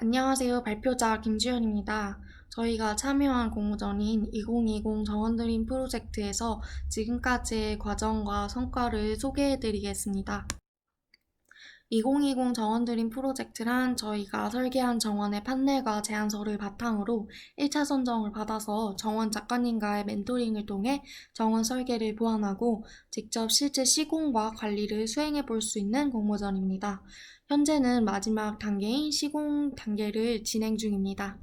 안녕하세요. 발표자 김주현입니다. 저희가 참여한 공모전인 2020 정원드림 프로젝트에서 지금까지의 과정과 성과를 소개해 드리겠습니다. 2020 정원 드림 프로젝트란 저희가 설계한 정원의 판넬과 제안서를 바탕으로 1차 선정을 받아서 정원 작가님과의 멘토링을 통해 정원 설계를 보완하고 직접 실제 시공과 관리를 수행해 볼 수 있는 공모전입니다. 현재는 마지막 단계인 시공 단계를 진행 중입니다.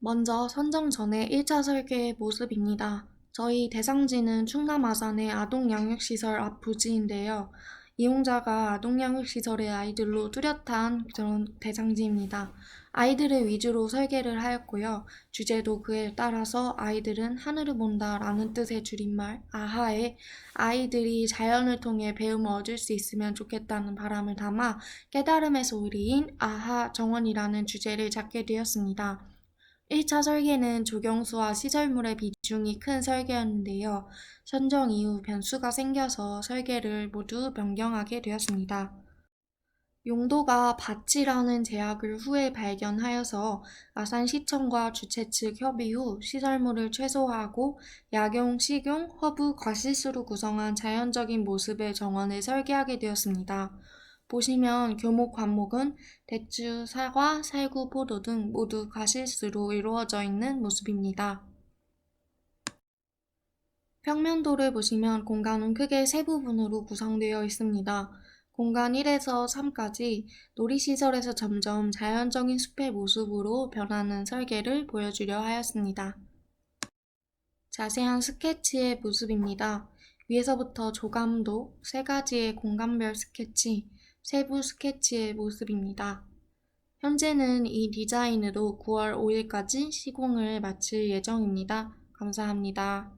먼저 선정 전의 1차 설계의 모습입니다. 저희 대상지는 충남 아산의 아동 양육시설 앞 부지인데요. 이용자가 아동양육시설의 아이들로 뚜렷한 그런 대상지입니다. 아이들을 위주로 설계를 하였고요. 주제도 그에 따라서 아이들은 하늘을 본다 라는 뜻의 줄임말 아하에 아이들이 자연을 통해 배움을 얻을 수 있으면 좋겠다는 바람을 담아 깨달음의 소리인 아하 정원이라는 주제를 잡게 되었습니다. 1차 설계는 조경수와 시설물의 비중이 큰 설계였는데요. 선정 이후 변수가 생겨서 설계를 모두 변경하게 되었습니다. 용도가 밭이라는 제약을 후에 발견하여서 아산시청과 주최 측 협의 후 시설물을 최소화하고 약용, 식용, 허브, 과실수로 구성한 자연적인 모습의 정원을 설계하게 되었습니다. 보시면 교목 관목은 대추, 사과, 살구, 포도 등 모두 과실수로 이루어져 있는 모습입니다. 평면도를 보시면 공간은 크게 세 부분으로 구성되어 있습니다. 공간 1에서 3까지 놀이 시설에서 점점 자연적인 숲의 모습으로 변하는 설계를 보여주려 하였습니다. 자세한 스케치의 모습입니다. 위에서부터 조감도, 세 가지의 공간별 스케치, 세부 스케치의 모습입니다. 현재는 이 디자인으로 9월 5일까지 시공을 마칠 예정입니다. 감사합니다.